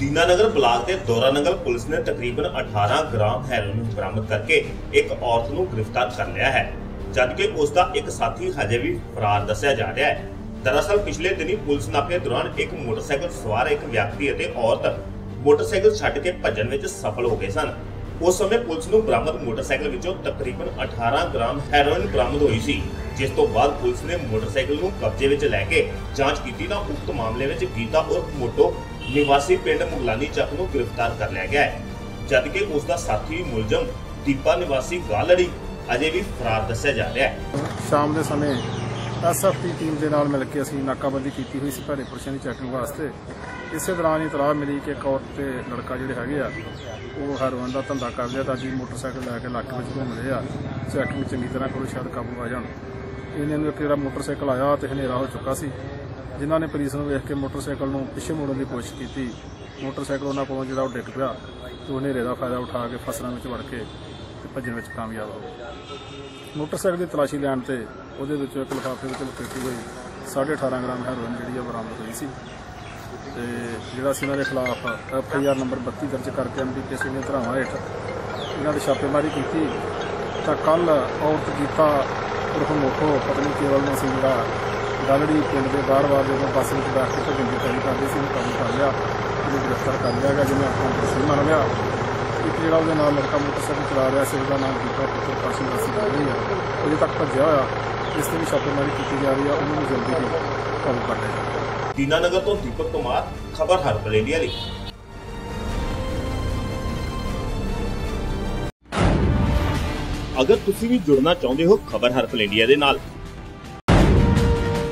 Dinanagar block ਦੇ ਦੋਰਾਨਗਰ police ਨੇ ਤਕਰੀਬਨ 18 ਗ੍ਰਾਮ ਹੈਰੋਇਨ ਬਰਾਮਦ ਕਰਕੇ ਇੱਕ ਔਰਤ ਨੂੰ ਗ੍ਰਿਫਤਾਰ ਕਰ ਲਿਆ ਹੈ। ਜਦਕਿ ਉਸ ਦਾ ਇੱਕ ਸਾਥੀ ਹਜੇ ਵੀ ਫਰਾਰ ਦੱਸਿਆ ਜਾ ਰਿਹਾ ਹੈ। ਦਰਅਸਲ, ਪਿਛਲੇ ਦਿਨੀ ਪੁਲਿਸ ਨਾਪੇ ਦੌਰਾਨ ਇੱਕ ਮੋਟਰਸਾਈਕਲ ਸਵਾਰ ਇੱਕ ਵਿਅਕਤੀ ਅਤੇ ਔਰਤ ਮੋਟਰਸਾਈਕਲ ਛੱਡ ਕੇ ਭੱਜਣ ਵਿੱਚ ਸਫਲ ਹੋ ਗਏ ਸਨ। ਉਸ ਸਮੇਂ ਪੁਲਿਸ ਨੂੰ ਬਰਾਮਦ ਮੋਟਰਸਾਈਕਲ ਵਿੱਚੋਂ ਤਕਰੀਬਨ 18 ਗ੍ਰਾਮ ਹੈਰੋਇਨ ਬਰਾਮਦ ਹੋਈ ਸੀ। ਜਿਸ ਤੋਂ ਬਾਅਦ ਪੁਲਿਸ ਨੇ ਮੋਟਰਸਾਈਕਲ ਨੂੰ ਕਬਜ਼ੇ ਵਿੱਚ ਲੈ ਕੇ ਜਾਂਚ ਕੀਤੀ ਤਾਂ ਉਕਤ ਮਾਮਲੇ ਵਿੱਚ ਗੀਤਾ ਉਰਫ ਮੋਟੋ ਨਿਵਾਸੀ ਪਿੰਡ ਮੁਗਲਾਨੀ ਚੱਕ ਨੂੰ ਗ੍ਰਿਫਤਾਰ ਕਰ ਲਿਆ ਗਿਆ ਹੈ। ਜਦਕਿ ਉਸ ਦਾ ਸਾਥੀ ਮੁਲਜ਼ਮ ਦੀਪਾ ਨਿਵਾਸੀ ਗਾਲੜੀ ਅਜੇ ਵੀ ਫਰਾਰ ਦੱਸਿਆ ਜਾ ਰਿਹਾ ਹੈ। ਸ਼ਾਮ ਦੇ ਸਮੇਂ ਐਸਐਫਟੀ ਟੀਮ ਦੇ ਨਾਲ ਮਿਲ ਕੇ ਅਸੀਂ ਨਾਕਾਬੰਦੀ ਕੀਤੀ ਹੋਈ ਸੀ ਭਾਰੇ ਪੁਰਸ਼ਾਂ ਦੀ ਚੈਕਿੰਗ ਵਾਸਤੇ। ਇਸੇ ਦੌਰਾਨ ਇਤਲਾਹ ਮਿਲੀ ਕਿ ਇੱਕ ਔਰਤ ਤੇ ਲੜਕਾ ਜਿਹੜੇ ਹੈਗੇ ਆ, ਉਹ ਹੈਰੋਇਨ ਦਾ ਧੰਦਾ ਕਰਦੇ ਆ ਤਾਂ ਜੀ ਮੋਟਰਸਾਈਕਲ ਲੈ ਕੇ ਇਲਾਕੇ ਵਿੱਚ ਘੁੰਮ ਰਹੇ ਆ। ਚੈਕਿੰਗ ਚੰਗੀ ਤਰ੍ਹਾਂ ਕਰੋ, ਸ਼ਾਇਦ ਕਾਬੂ ਆ ਜਾਣ। ਇਹਨਾਂ ਨੂੰ ਇੱਕ ਜਿਹੜਾ ਮੋਟਰਸਾਈਕਲ ਆਇਆ ਤੇ ਹਨੇਰਾ ਹੋ ਚੁੱਕਾ ਸੀ। ਜਿਨ੍ਹਾਂ ਨੇ ਪੁਲਿਸ ਨੂੰ ਵੇਖ ਕੇ ਮੋਟਰਸਾਈਕਲ ਨੂੰ ਪਿੱਛੇ ਮੋੜਨ ਦੀ ਕੋਸ਼ਿਸ਼ ਕੀਤੀ, ਮੋਟਰਸਾਈਕਲ ਉਹਨਾਂ ਕੋਲੋਂ ਜਿਹੜਾ ਉਹ ਡਿੱਗ ਪਿਆ ਤੇ ਉਹ ਹਨੇਰੇ ਦਾ ਫਾਇਦਾ ਉਠਾ ਕੇ ਫਸਲਾਂ ਵਿੱਚ ਵੜ ਕੇ ਤੇ ਭੱਜਣ ਵਿੱਚ ਕਾਮਯਾਬ ਹੋ ਗਏ। ਮੋਟਰਸਾਈਕਲ ਦੀ ਤਲਾਸ਼ੀ ਲੈਣ ਤੇ ਉਹਦੇ ਵਿੱਚੋਂ ਇੱਕ ਲਿਫਾਫੇ ਵਿੱਚ ਲਪੇਟੀ ਹੋਈ 18.5 ਗ੍ਰਾਮ ਹੈਰੋਇਨ ਜਿਹੜੀ ਆ ਬਰਾਮਦ ਹੋਈ ਸੀ। ਤੇ ਜਿਹੜਾ ਸੀ ਇਹਨਾਂ ਦੇ ਖਿਲਾਫ ਐਫ ਆਈ ਆਰ ਨੰਬਰ 32 ਦਰਜ ਕਰਕੇ ਐਮਡੀਪੀਐਸ ਨੇ ਧਰਾਵਾਂ ਹੇਠ ਇਹਨਾਂ ਦੀ ਛਾਪੇਮਾਰੀ ਕੀਤੀ, ਤਾਂ ਕੱਲ ਔਰਤ ਗੀਤਾ ਉਰਫ ਮੋਟੋ, ਪਤਨੀ ਕੇਵਲ ਨੇ ਸੀ ਜਿਹੜਾ ਗਾਲੜੀ ਪਿੰਡ ਦੇ ਬਾਹਰ-ਬਾਹਰ ਜਦੋਂ ਬੱਸ ਵਿੱਚ ਬੈਠ ਕੇ ਭੱਜਣ ਦੀ ਤਿਆਰੀ ਕਰਦੇ ਸੀ, ਉਹਨੂੰ ਕਾਬੂ ਕਰ ਲਿਆ, ਉਹਨੂੰ ਗ੍ਰਿਫਤਾਰ ਕਰ ਲਿਆ ਗਿਆ, ਜਿਹਨੇ ਆਪਣਾ ਦੋਸ਼ੀ ਮੰਨ ਲਿਆ। ਇੱਕ ਜਿਹੜਾ ਉਹਦੇ ਨਾਲ ਲੜਕਾ ਮੋਟਰਸਾਈਕਲ ਚਲਾ ਰਿਹਾ ਸੀ, ਉਹਦਾ ਨਾਮ ਦੀਪਾ ਪੁੱਤਰ ਕਾਸ਼ੀ ਵਾਸੀ ਗਾਲੜੀ ਆ। ਉਹ ਅਜੇ ਤੱਕ ਭੱਜਿਆ ਹੋਇਆ, ਇਸ ਤੇ ਵੀ ਛਾਪੇਮਾਰੀ ਕੀਤੀ ਜਾ ਰਹੀ ਆ, ਉਹਨੂੰ ਵੀ ਜਲਦੀ ਹੀ ਕਾਬੂ ਕਰ ਲਿਆ ਦੀਨਾਨਗਰ ਤੋਂ ਦੀਪਕ ਕੁਮਾਰ, ਖਬਰ ਹਰਪਲ ਇੰਡੀਆ ਲਈ। ਅਗਰ ਤੁਸੀਂ ਵੀ ਜੁੜਨਾ ਚਾਹੁੰਦੇ ਹੋ, ਖਬਰ ਹਰਪਲ ਇੰਡੀਆ ਦੇ ਨਾਲ।